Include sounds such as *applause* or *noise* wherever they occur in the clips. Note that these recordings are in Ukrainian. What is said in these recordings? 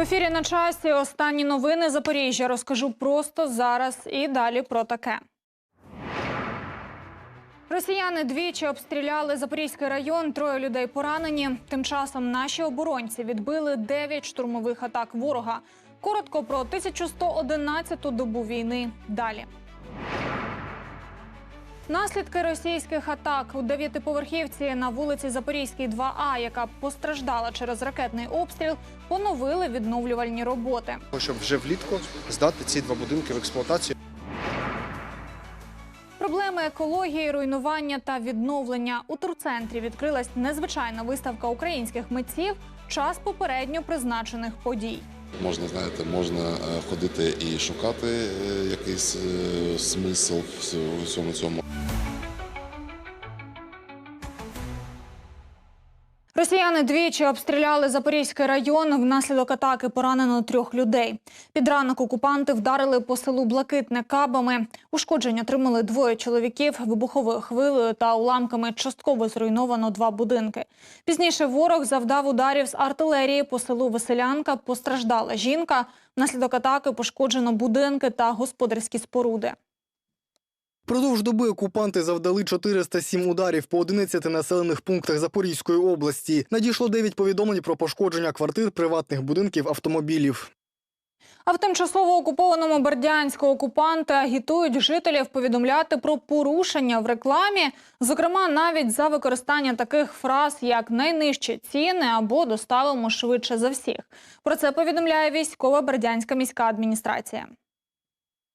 ефірі на часі останні новини Запоріжжя розкажу просто зараз і далі про таке. Росіяни двічі обстріляли Запорізький район, троє людей поранені. Тим часом наші оборонці відбили 9 штурмових атак ворога. Коротко про 1111-ту добу війни. Далі. Наслідки російських атак у дев'ятиповерхівці на вулиці Запорізькій 2А, яка постраждала через ракетний обстріл, поновили відновлювальні роботи. щоб вже влітку здати ці два будинки в експлуатацію. Проблеми екології, руйнування та відновлення у турцентрі відкрилась незвичайна виставка українських митців. Час попередньо призначених подій. Можна, знаєте, можна е, ходити і шукати е, якийсь е, смисл в цьому- цьому. Росіяни двічі обстріляли Запорізький район. Внаслідок атаки поранено трьох людей. Під ранок окупанти вдарили по селу Блакитне кабами. Ушкоджень отримали двоє чоловіків вибуховою хвилею та уламками. Частково зруйновано два будинки. Пізніше ворог завдав ударів з артилерії по селу Веселянка. Постраждала жінка. Внаслідок атаки пошкоджено будинки та господарські споруди. Продовж доби окупанти завдали 407 ударів по 11 населених пунктах Запорізької області. Надійшло 9 повідомлень про пошкодження квартир, приватних будинків, автомобілів. А в тимчасово окупованому Бердянську окупанти агітують жителів повідомляти про порушення в рекламі, зокрема навіть за використання таких фраз, як найнижчі ціни або доставимо швидше за всіх. Про це повідомляє військова Бердянська міська адміністрація.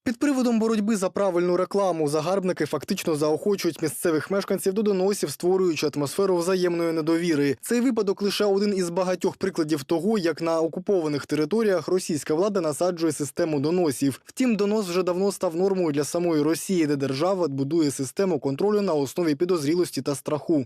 Під приводом боротьби за правильну рекламу загарбники фактично заохочують місцевих мешканців до доносів, створюючи атмосферу взаємної недовіри. Цей випадок лише один із багатьох прикладів того, як на окупованих територіях російська влада насаджує систему доносів. Втім, донос вже давно став нормою для самої Росії, де держава будує систему контролю на основі підозрілості та страху.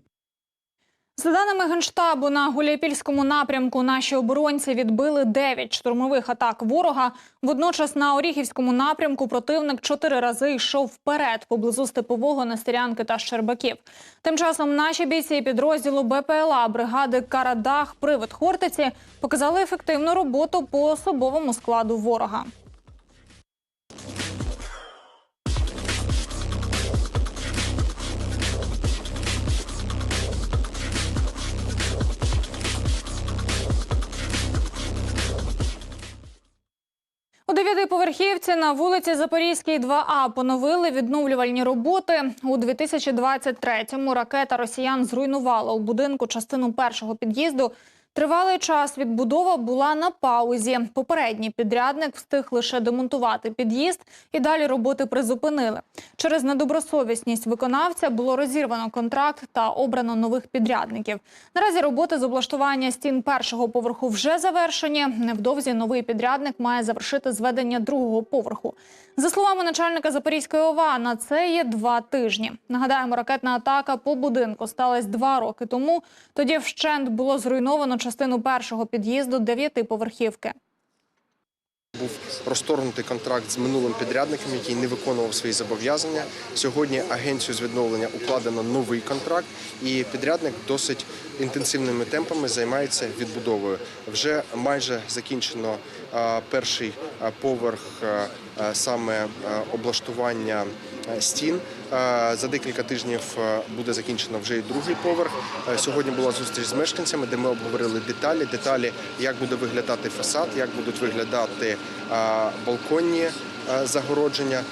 За даними Генштабу, на Гуляйпільському напрямку наші оборонці відбили 9 штурмових атак ворога. Водночас на Оріхівському напрямку противник чотири рази йшов вперед поблизу Степового, Нестерянки та Щербаків. Тим часом наші бійці підрозділу БПЛА бригади Карадах Привид Хортиці показали ефективну роботу по особовому складу ворога. У дев'ятиповерхівці на вулиці Запорізькій 2А поновили відновлювальні роботи. У 2023-му ракета росіян зруйнувала у будинку частину першого під'їзду. Тривалий час відбудова була на паузі. Попередній підрядник встиг лише демонтувати під'їзд і далі роботи призупинили. Через недобросовісність виконавця було розірвано контракт та обрано нових підрядників. Наразі роботи з облаштування стін першого поверху вже завершені. Невдовзі новий підрядник має завершити зведення другого поверху. За словами начальника Запорізької ОВА, на це є два тижні. Нагадаємо, ракетна атака по будинку сталася два роки тому. Тоді вщент було зруйновано частину першого під'їзду дев'ятиповерхівки. Був розторгнутий контракт з минулим підрядником, який не виконував свої зобов'язання. Сьогодні агенцію з відновлення укладено новий контракт, і підрядник досить інтенсивними темпами займається відбудовою. Вже майже закінчено перший поверх саме облаштування стін. За декілька тижнів буде закінчено вже і другий поверх. Сьогодні була зустріч з мешканцями, де ми обговорили деталі. Деталі, як буде виглядати фасад, як будуть виглядати балконні загородження.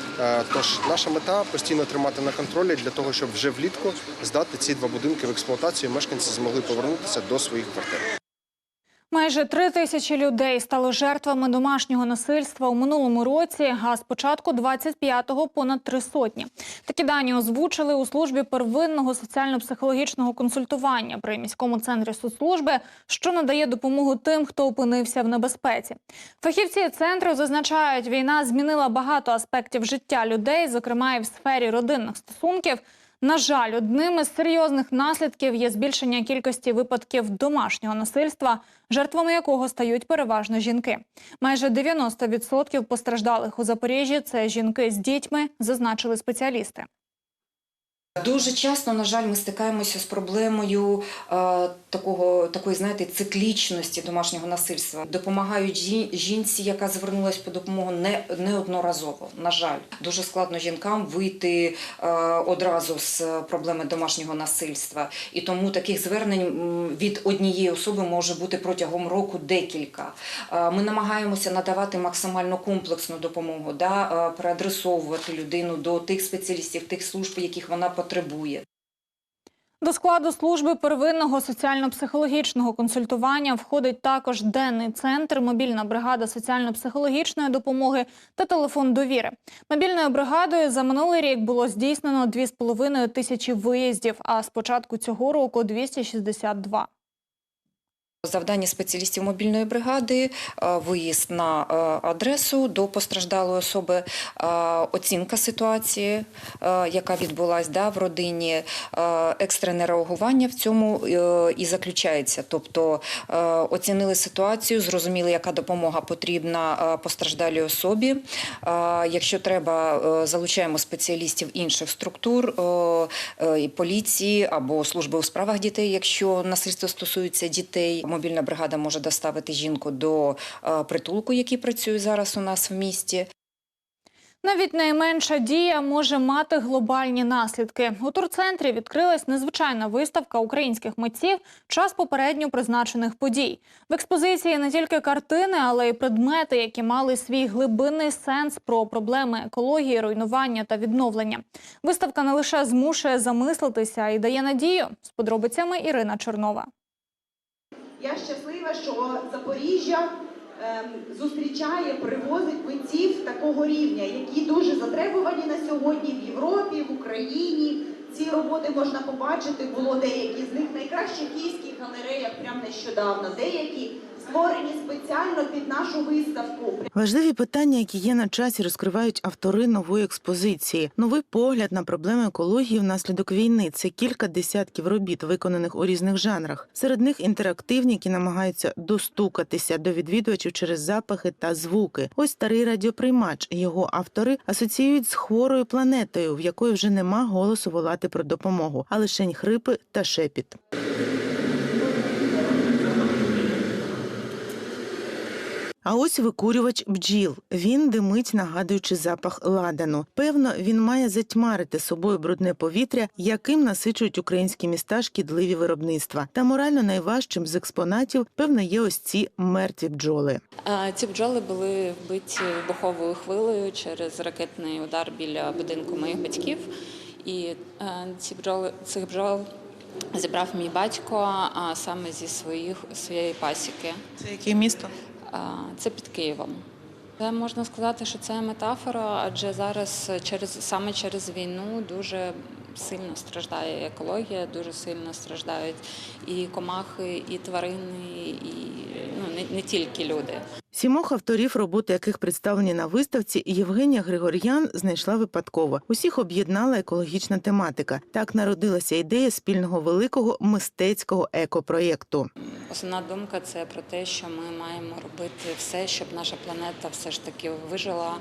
Тож наша мета постійно тримати на контролі для того, щоб вже влітку здати ці два будинки в експлуатацію. Мешканці змогли повернутися до своїх квартир. Майже три тисячі людей стали жертвами домашнього насильства у минулому році, а з початку 25-го понад три сотні. Такі дані озвучили у службі первинного соціально-психологічного консультування при міському центрі соцслужби, що надає допомогу тим, хто опинився в небезпеці. Фахівці центру зазначають, війна змінила багато аспектів життя людей, зокрема і в сфері родинних стосунків. На жаль, одним із серйозних наслідків є збільшення кількості випадків домашнього насильства, жертвами якого стають переважно жінки. Майже 90% постраждалих у Запоріжжі це жінки з дітьми, зазначили спеціалісти. Дуже часто, на жаль, ми стикаємося з проблемою е, такого, такої, знаєте, циклічності домашнього насильства. Допомагають жін- жінці, яка звернулася по допомогу не, неодноразово. На жаль, дуже складно жінкам вийти е, одразу з проблеми домашнього насильства. І тому таких звернень від однієї особи може бути протягом року декілька. Е, Ми намагаємося надавати максимально комплексну допомогу, да, переадресовувати людину до тих спеціалістів, тих служб, яких вона потребує. До складу служби первинного соціально-психологічного консультування входить також денний центр, мобільна бригада соціально-психологічної допомоги та телефон довіри. Мобільною бригадою за минулий рік було здійснено 2,5 тисячі виїздів, а з початку цього року 262. Завдання спеціалістів мобільної бригади е, виїзд на е, адресу до постраждалої особи, е, оцінка ситуації, яка відбулася в родині, екстрене реагування в цьому і заключається. Тобто оцінили ситуацію, зрозуміли, яка допомога потрібна постраждалій особі. Якщо треба, залучаємо спеціалістів інших структур, поліції або служби у справах дітей, якщо насильство стосується дітей. Мобільна бригада може доставити жінку до е, притулку, який працює зараз у нас в місті. Навіть найменша дія може мати глобальні наслідки. У турцентрі відкрилась незвичайна виставка українських митців час попередньо призначених подій. В експозиції не тільки картини, але й предмети, які мали свій глибинний сенс про проблеми екології, руйнування та відновлення. Виставка не лише змушує замислитися й дає надію. З подробицями Ірина Чорнова. Я щаслива, що Запоріжжя ем, зустрічає, привозить митців такого рівня, які дуже затребувані на сьогодні в Європі, в Україні. Ці роботи можна побачити. Було деякі з них найкращі в київських галереях прямо нещодавно. Деякі створені спеціально під нашу виставку. Важливі питання, які є на часі, розкривають автори нової експозиції. Новий погляд на проблеми екології внаслідок війни. Це кілька десятків робіт, виконаних у різних жанрах. Серед них інтерактивні, які намагаються достукатися до відвідувачів через запахи та звуки. Ось старий радіоприймач. Його автори асоціюють з хворою планетою, в якої вже нема голосу волати про допомогу, а лишень хрипи та шепіт. А ось викурювач бджіл. Він димить, нагадуючи запах ладану. Певно, він має затьмарити собою брудне повітря, яким насичують українські міста шкідливі виробництва. Та морально найважчим з експонатів, певно, є ось ці мертві бджоли. Ці бджоли були вбиті вибуховою хвилею через ракетний удар біля будинку моїх батьків. І ці бджоли цих бджол зібрав мій батько а саме зі своїх своєї пасіки. Це яке місто? Це під Києвом. Це можна сказати, що це метафора, адже зараз через саме через війну дуже сильно страждає екологія, дуже сильно страждають і комахи, і тварини, і не, не тільки люди. Сімох авторів, роботи яких представлені на виставці, Євгенія Григор'ян знайшла випадково. Усіх об'єднала екологічна тематика. Так народилася ідея спільного великого мистецького екопроєкту. Основна думка це про те, що ми маємо робити все, щоб наша планета все ж таки вижила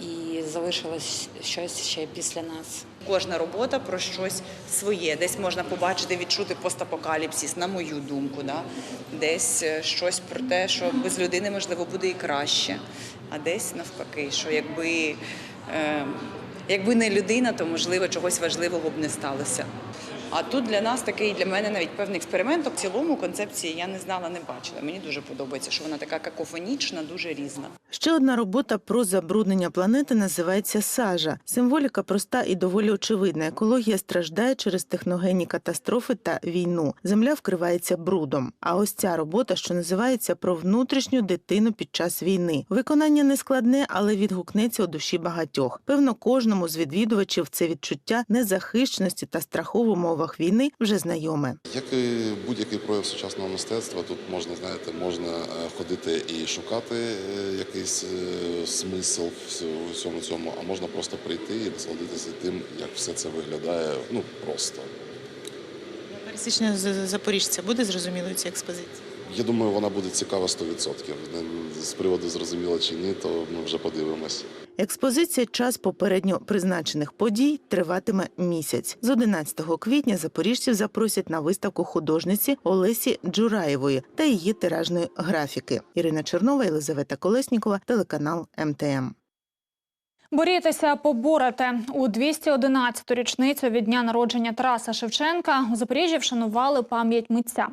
і залишилось щось ще після нас. Кожна робота про щось своє. Десь можна побачити, відчути постапокаліпсис, на мою думку. Да? Десь е, щось про те, що без людини можливо буде і краще, а десь навпаки, що якби, е, якби не людина, то можливо чогось важливого б не сталося. А тут для нас такий для мене навіть певний експеримент. В цілому концепції я не знала, не бачила. Мені дуже подобається, що вона така какофонічна, дуже різна. Ще одна робота про забруднення планети називається сажа. Символіка проста і доволі очевидна. Екологія страждає через техногенні катастрофи та війну. Земля вкривається брудом. А ось ця робота, що називається про внутрішню дитину під час війни. Виконання не складне, але відгукнеться у душі багатьох. Певно, кожному з відвідувачів це відчуття незахищеності та страху в умовах війни вже знайоме. Як і будь-який прояв сучасного мистецтва, тут можна, знаєте, можна е, ходити і шукати е, якийсь е, смисл в всьому цьому, а можна просто прийти і насолодитися тим, як все це виглядає. Ну просто. Пересічне запоріжця буде зрозумілою ці експозиції. Я думаю, вона буде цікава 100%. З приводу зрозуміло чи ні, то ми вже подивимось. Експозиція час попередньо призначених подій триватиме місяць. З 11 квітня запоріжців запросять на виставку художниці Олесі Джураєвої та її тиражної графіки. Ірина Чернова, Єлизавета Колеснікова, телеканал МТМ. Борітеся, поборете у 211-ту річницю від дня народження Тараса Шевченка у Запоріжжі вшанували пам'ять митця.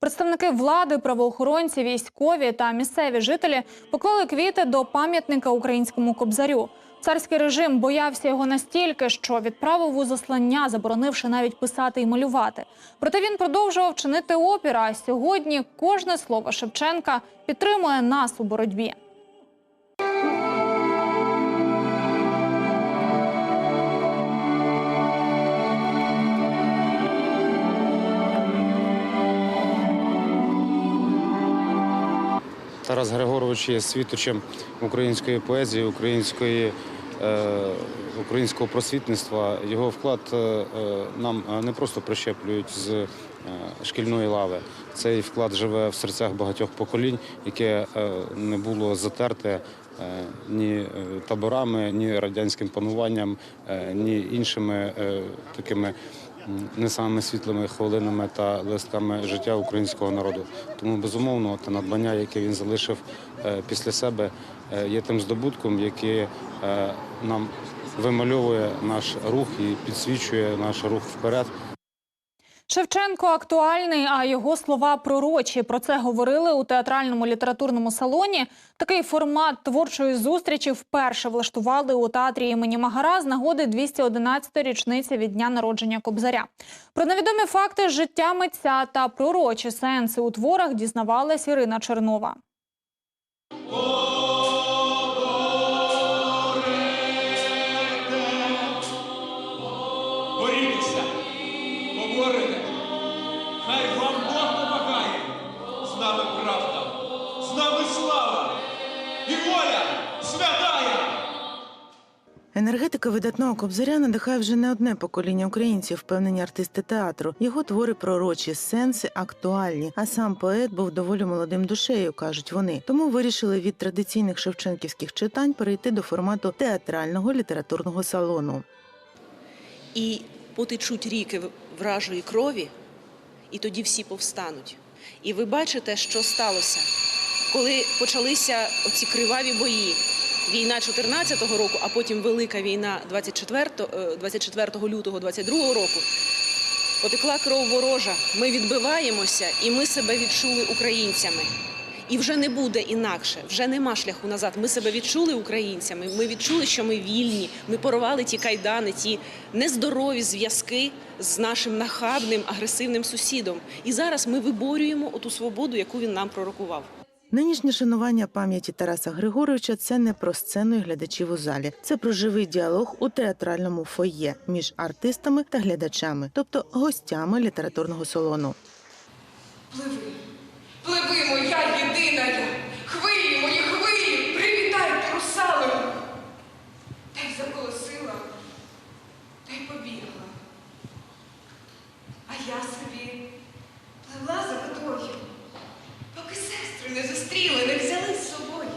Представники влади, правоохоронці, військові та місцеві жителі поклали квіти до пам'ятника українському кобзарю. Царський режим боявся його настільки, що відправив у заслання, заборонивши навіть писати і малювати. Проте він продовжував чинити опір. А сьогодні кожне слово Шевченка підтримує нас у боротьбі. Тарас Григорович є світочем української поезії, української, е, українського просвітництва. Його вклад е, е, нам не просто прищеплюють з шкільної лави. Цей вклад живе в серцях багатьох поколінь, яке не було затерте ні таборами, ні радянським пануванням, ні іншими такими не самими світлими хвилинами та листками життя українського народу. Тому безумовно те надбання, яке він залишив е, після себе, е, є тим здобутком, який е, нам вимальовує наш рух і підсвічує наш рух вперед. Шевченко актуальний, а його слова пророчі. Про це говорили у театральному літературному салоні. Такий формат творчої зустрічі вперше влаштували у театрі імені Магара з нагоди 211-ї річниці від дня народження Кобзаря. Про невідомі факти життя митця та пророчі сенси у творах дізнавалась Ірина Чернова. Енергетика видатного кобзаря надихає вже не одне покоління українців, впевнені артисти театру. Його твори пророчі, сенси актуальні. А сам поет був доволі молодим душею, кажуть вони. Тому вирішили від традиційних шевченківських читань перейти до формату театрального літературного салону. і потечуть ріки вражої крові, і тоді всі повстануть. І ви бачите, що сталося, коли почалися оці криваві бої. Війна 14-го року, а потім велика війна 24, е, 24 лютого 22 року. Потекла кров ворожа. Ми відбиваємося, і ми себе відчули українцями. І вже не буде інакше, вже нема шляху назад. Ми себе відчули українцями. Ми відчули, що ми вільні. Ми порвали ті кайдани, ті нездорові зв'язки з нашим нахабним агресивним сусідом. І зараз ми виборюємо оту свободу, яку він нам пророкував. Нинішнє шанування пам'яті Тараса Григоровича це не про сцену і глядачів у залі. Це про живий діалог у театральному фоє між артистами та глядачами, тобто гостями літературного салону. Пливи, пливи, моя єдина, хвилі, мої хвилі, привітай русалину. Та й заколосила, та й побігла. А я собі пливла за зустріли, не взяли з собою.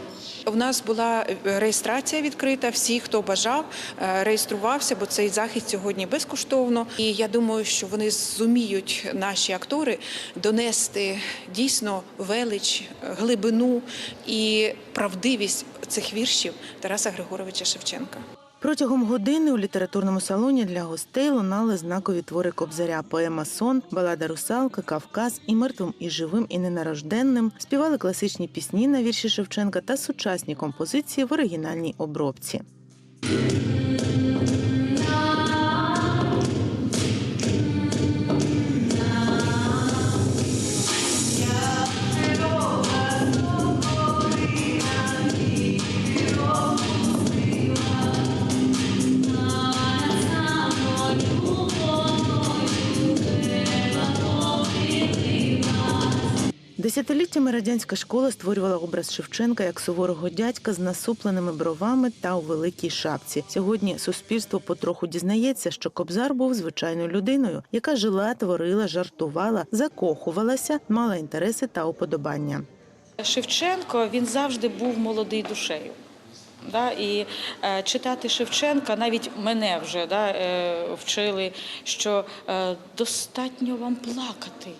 У нас була е, реєстрація відкрита. Всі, хто бажав, е, реєструвався, бо цей захід сьогодні безкоштовно. І я думаю, що вони зуміють наші актори донести дійсно велич, е, глибину і правдивість цих віршів Тараса Григоровича Шевченка. Протягом години у літературному салоні для гостей лунали знакові твори Кобзаря, поема Сон, балада Русалка, Кавказ і мертвим і живим, і ненарожденним. Співали класичні пісні на вірші Шевченка та сучасні композиції в оригінальній обробці. Десятиліттями радянська школа створювала образ Шевченка як суворого дядька з насупленими бровами та у великій шапці. Сьогодні суспільство потроху дізнається, що Кобзар був звичайною людиною, яка жила, творила, жартувала, закохувалася, мала інтереси та уподобання. Шевченко він завжди був молодий душею. Да? І е, читати Шевченка, навіть мене вже да, е, вчили, що е, достатньо вам плакати.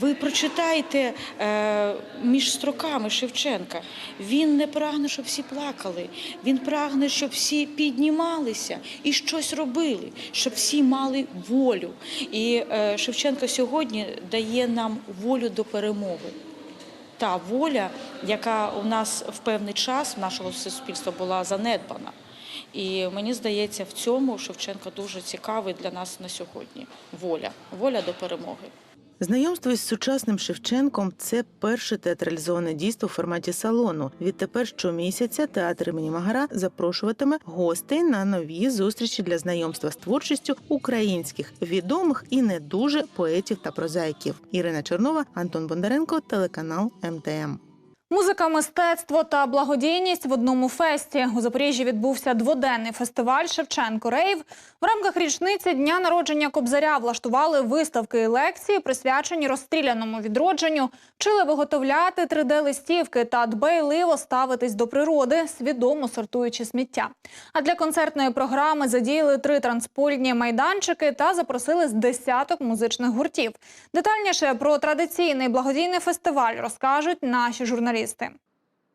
Ви прочитайте е, між строками Шевченка. Він не прагне, щоб всі плакали. Він прагне, щоб всі піднімалися і щось робили, щоб всі мали волю. І е, Шевченко сьогодні дає нам волю до перемоги. Та воля, яка у нас в певний час в нашого суспільства була занедбана. І мені здається, в цьому Шевченко дуже цікавий для нас на сьогодні. Воля, воля до перемоги. Знайомство із сучасним Шевченком це перше театралізоване дійство в форматі салону. Відтепер щомісяця театр імені Магара запрошуватиме гостей на нові зустрічі для знайомства з творчістю українських відомих і не дуже поетів та прозаїків. Ірина Чернова, Антон Бондаренко, телеканал МТМ. Музика, мистецтво та благодійність в одному фесті. У Запоріжжі відбувся дводенний фестиваль Шевченко Рейв. В рамках річниці дня народження Кобзаря влаштували виставки і лекції, присвячені розстріляному відродженню, вчили виготовляти 3D-листівки та дбайливо ставитись до природи, свідомо сортуючи сміття. А для концертної програми задіяли три транспольні майданчики та запросили з десяток музичних гуртів. Детальніше про традиційний благодійний фестиваль розкажуть наші журналісти.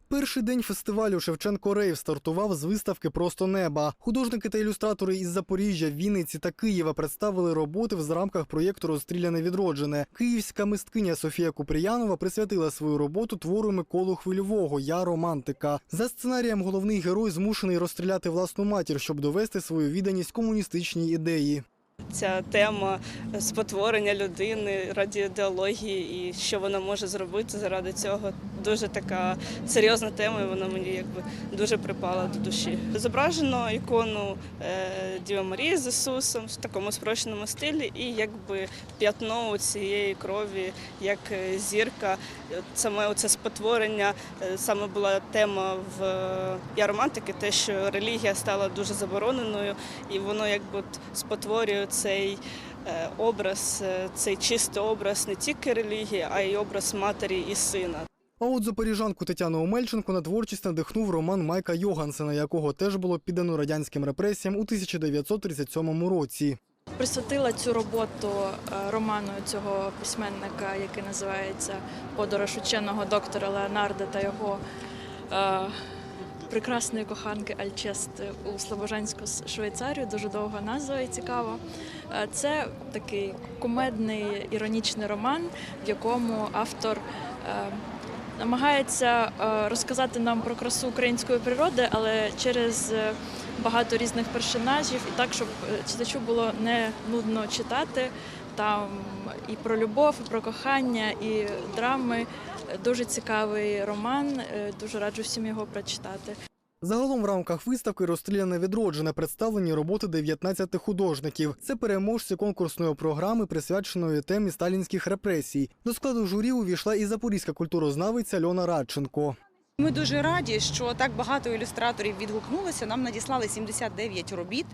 Перший день фестивалю Шевченко Рейв стартував з виставки Просто неба. Художники та ілюстратори із Запоріжжя, Вінниці та Києва представили роботи в рамках проєкту Розстріляне відроджене. Київська мисткиня Софія Купріянова присвятила свою роботу твору Миколу Хвильового Я романтика. За сценарієм головний герой змушений розстріляти власну матір, щоб довести свою відданість комуністичній ідеї. Ця тема спотворення людини раді ідеології і що вона може зробити заради цього. Дуже така серйозна тема, і вона мені якби дуже припала до душі. Зображено ікону е, Діви Марії з Ісусом в такому спрощеному стилі, і якби п'ятно у цієї крові, як е, зірка. Саме оце спотворення е, саме була тема в я романтики, те, що релігія стала дуже забороненою, і воно якби спотворює цей е, образ, е, цей чистий образ не тільки релігії, а й образ матері і сина. А от запоріжанку Тетяну Омельченко на творчість надихнув роман Майка Йогансена, якого теж було піддано радянським репресіям у 1937 році. Присвятила цю роботу е, роману цього письменника, який називається Подорож ученого доктора Леонардо та його прекрасної коханки Альчести у Слобожанську Швейцарію. Дуже довга назва і цікава. Е, Це такий кумедний іронічний роман, в якому автор. е, Намагається е, розказати нам про красу української природи, але через багато різних персонажів, і так, щоб читачу було не нудно читати. Там і про любов, і про кохання, і драми. Дуже цікавий роман. е, Дуже раджу всім його прочитати. Загалом в рамках виставки розстріляне відроджене представлені роботи 19 художників. Це переможці конкурсної програми, присвяченої темі сталінських репресій. До складу журі увійшла і запорізька культурознавиця Льона Радченко. Ми дуже раді, що так багато ілюстраторів відгукнулося. Нам надіслали 79 робіт.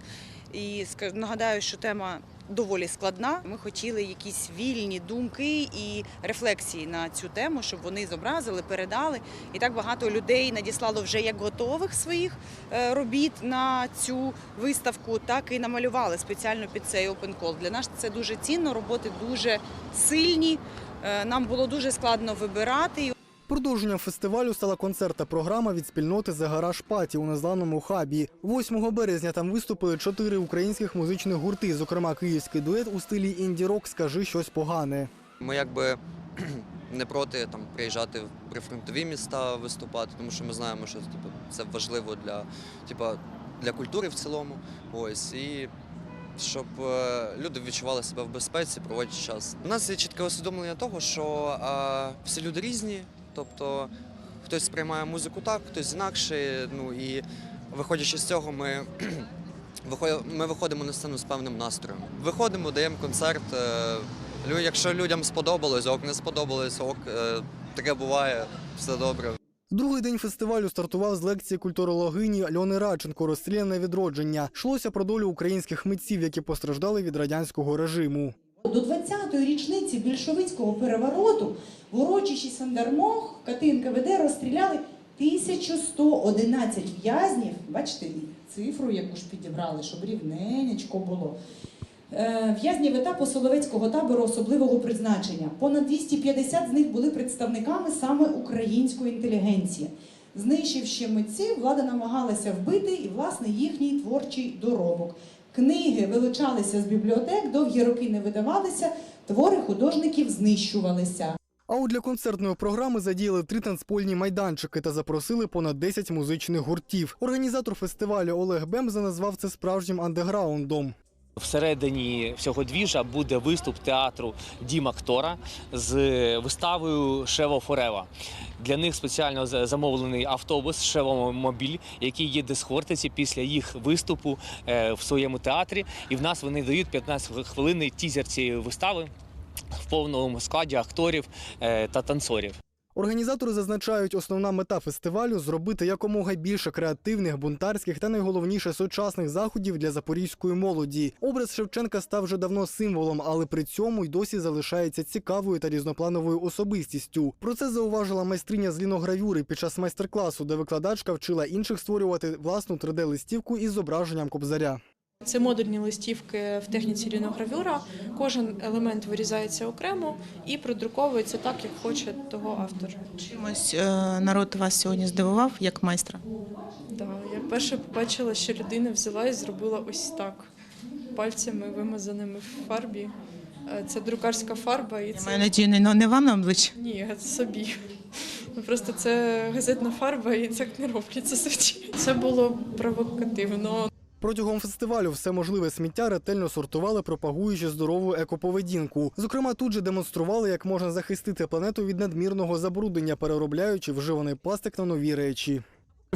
І ска- нагадаю, що тема доволі складна. Ми хотіли якісь вільні думки і рефлексії на цю тему, щоб вони зобразили, передали. І так багато людей надіслало вже як готових своїх е, робіт на цю виставку, так і намалювали спеціально під цей open call. Для нас це дуже цінно. Роботи дуже сильні. Е, Нам було дуже складно вибирати. Продовженням фестивалю стала концертна програма від спільноти «The Garage Party» у незламному хабі. 8 березня там виступили чотири українських музичних гурти, зокрема київський дует у стилі інді-рок «Скажи щось погане». Ми якби *clears throat* не проти там приїжджати в прифронтові міста виступати, тому що ми знаємо, що типу, це важливо для, типу, для культури в цілому. Ось і щоб е, люди відчували себе в безпеці, проводячи час. У нас є чітке усвідомлення того, що е, всі люди різні, тобто хтось сприймає музику так, хтось інакше. Ну і виходячи з цього, ми *clears throat* Ми виходимо на сцену з певним настроєм. Виходимо, даємо концерт. е, Якщо людям сподобалось, ок, не сподобалось, ок, е, таке буває, все добре. Другий день фестивалю стартував з лекції культурологині Альони Радченко «Розстріляне відродження». Йшлося про долю українських митців, які постраждали від радянського режиму. До 20-ї річниці більшовицького перевороту в урочищі Сандармох Катин КВД розстріляли 1111 в'язнів, бачите, цифру, яку ж підібрали, щоб рівненечко було. Е, В'язнів етапу Соловецького табору особливого призначення. Понад 250 з них були представниками саме української інтелігенції. Знищивши митців, влада намагалася вбити і власне їхній творчий доробок. Книги вилучалися з бібліотек, довгі роки не видавалися, твори художників знищувалися. А от для концертної програми задіяли три танцпольні майданчики та запросили понад 10 музичних гуртів. Організатор фестивалю Олег Бемза назвав це справжнім андеграундом. Всередині всього двіжа буде виступ театру Дім актора з виставою Шево Форева. Для них спеціально замовлений автобус Шево Мобіль, який їде з Хортиці після їх виступу е, в своєму театрі. І в нас вони дають 15 хвилин тізер цієї вистави в повному складі акторів е, та танцорів. Організатори зазначають, основна мета фестивалю зробити якомога більше креативних, бунтарських та найголовніше сучасних заходів для запорізької молоді. Образ Шевченка став вже давно символом, але при цьому й досі залишається цікавою та різноплановою особистістю. Про це зауважила майстриня з ліногравюри під час майстер-класу, де викладачка вчила інших створювати власну 3D-листівку із зображенням кобзаря. Це модульні листівки в техніці ліногравюра. Кожен елемент вирізається окремо і продруковується так, як хоче того автор. Чимось е, народ вас сьогодні здивував як майстра. Да, я перше побачила, що людина взяла і зробила ось так пальцями вимазаними в фарбі. Е, Це друкарська фарба, і це надію, не, не вам на обличчя. ні, це собі. Ну, Просто це газетна фарба, і так не роблять зазвичай. Це було провокативно. Протягом фестивалю все можливе сміття ретельно сортували, пропагуючи здорову екоповедінку. Зокрема, тут же демонстрували, як можна захистити планету від надмірного забруднення, переробляючи вживаний пластик на нові речі.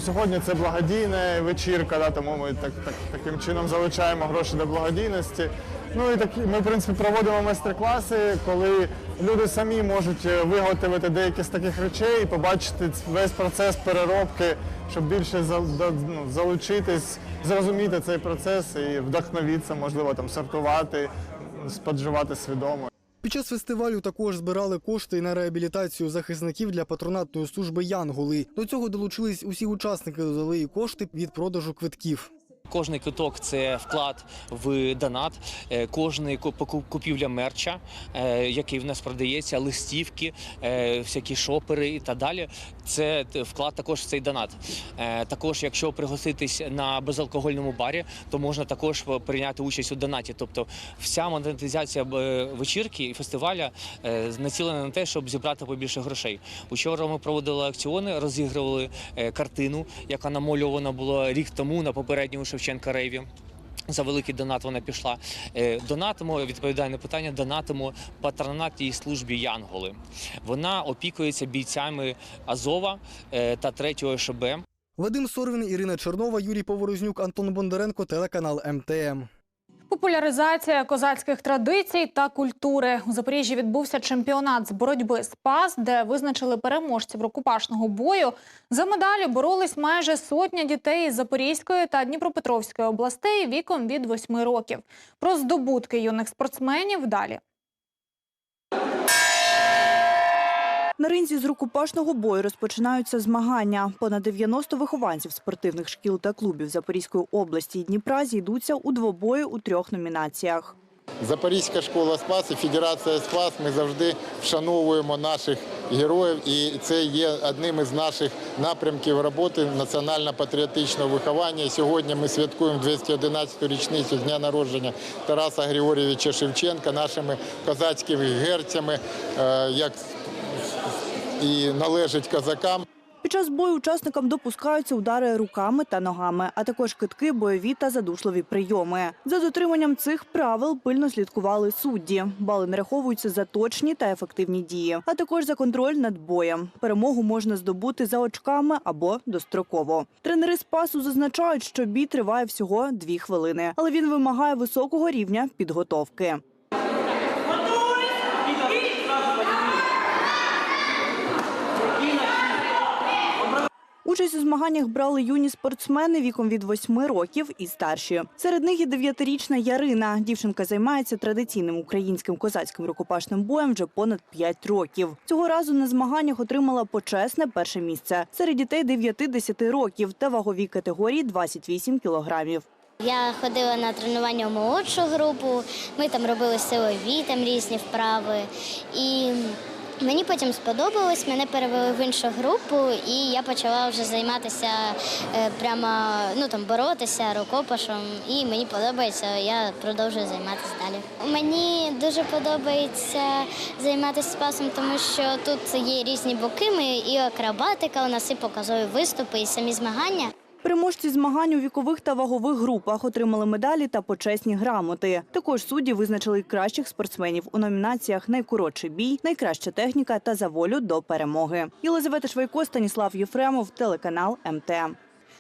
Сьогодні це благодійна вечірка, да, тому ми так, так, таким чином залучаємо гроші до благодійності. Ну і такі ми, в принципі, проводимо майстер-класи, коли люди самі можуть е, виготовити деякі з таких речей і побачити весь процес переробки, щоб більше ну, залучитись, зрозуміти цей процес і вдохновитися, можливо, там сортувати, сподживати свідомо. Під час фестивалю також збирали кошти на реабілітацію захисників для патронатної служби Янголи. До цього долучились усі учасники, додали кошти від продажу квитків. Кожний квиток це вклад в донат, е, кожний купівля мерча, е, який в нас продається, листівки, е, всякі шопери і так далі. Це вклад також в цей донат. Також, якщо пригоститись на безалкогольному барі, то можна також прийняти участь у донаті. Тобто, вся монетизація вечірки і фестиваля націлена на те, щоб зібрати побільше грошей. Учора ми проводили акціони, розігрували картину, яка намальована була рік тому на попередньому Шевченка Рейві. За великий донат вона пішла. Е, Донатимо, відповідає на питання, донатимо патронатній службі Янголи. Вона опікується бійцями Азова е, та 3 ШБ. Вадим Сорвін, Ірина Чернова, Юрій Поворознюк, Антон Бондаренко, телеканал МТМ. Популяризація козацьких традицій та культури у Запоріжжі відбувся чемпіонат з боротьби «Спас», де визначили переможців рукопашного бою. За медалі боролись майже сотня дітей із Запорізької та Дніпропетровської областей віком від 8 років. Про здобутки юних спортсменів далі. На ринзі з рукопашного бою розпочинаються змагання. Понад 90 вихованців спортивних шкіл та клубів Запорізької області і Дніпра зійдуться у двобої у трьох номінаціях. Запорізька школа Спас і Федерація Спас. Ми завжди вшановуємо наших героїв, і це є одним із наших напрямків роботи національно-патріотичного виховання. Сьогодні ми святкуємо 211-ту річницю з дня народження Тараса Григорійовича Шевченка нашими козацькими герцями, е, як і належить козакам. Під час бою учасникам допускаються удари руками та ногами, а також китки, бойові та задушливі прийоми. За дотриманням цих правил пильно слідкували судді. Бали нараховуються за точні та ефективні дії, а також за контроль над боєм. Перемогу можна здобути за очками або достроково. Тренери спасу зазначають, що бій триває всього дві хвилини, але він вимагає високого рівня підготовки. Участь у змаганнях брали юні спортсмени віком від 8 років і старші. Серед них і дев'ятирічна Ярина. Дівчинка займається традиційним українським козацьким рукопашним боєм вже понад 5 років. Цього разу на змаганнях отримала почесне перше місце серед дітей 9-10 років та ваговій категорії 28 кілограмів. Я ходила на тренування в молодшу групу, ми там робили силові там різні вправи. І мені потім сподобалось, мене перевели в іншу групу, і я почала вже займатися е, прямо ну там боротися рукопашем. І мені подобається, я продовжую займатися далі. Мені дуже подобається займатися спасом, тому що тут є різні боки, ми і акробатика, у нас і показові виступи, і самі змагання. Переможці змагань у вікових та вагових групах отримали медалі та почесні грамоти. Також судді визначили кращих спортсменів у номінаціях Найкоротший бій, найкраща техніка та за волю до перемоги. Єлизавета Швайко, Станіслав Єфремов, телеканал МТМ.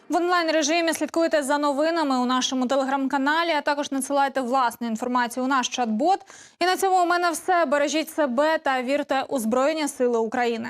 В онлайн режимі слідкуйте за новинами у нашому телеграм-каналі, а також надсилайте власну інформацію у наш чат-бот. І на цьому у мене все. Бережіть себе та вірте у Збройні Сили України.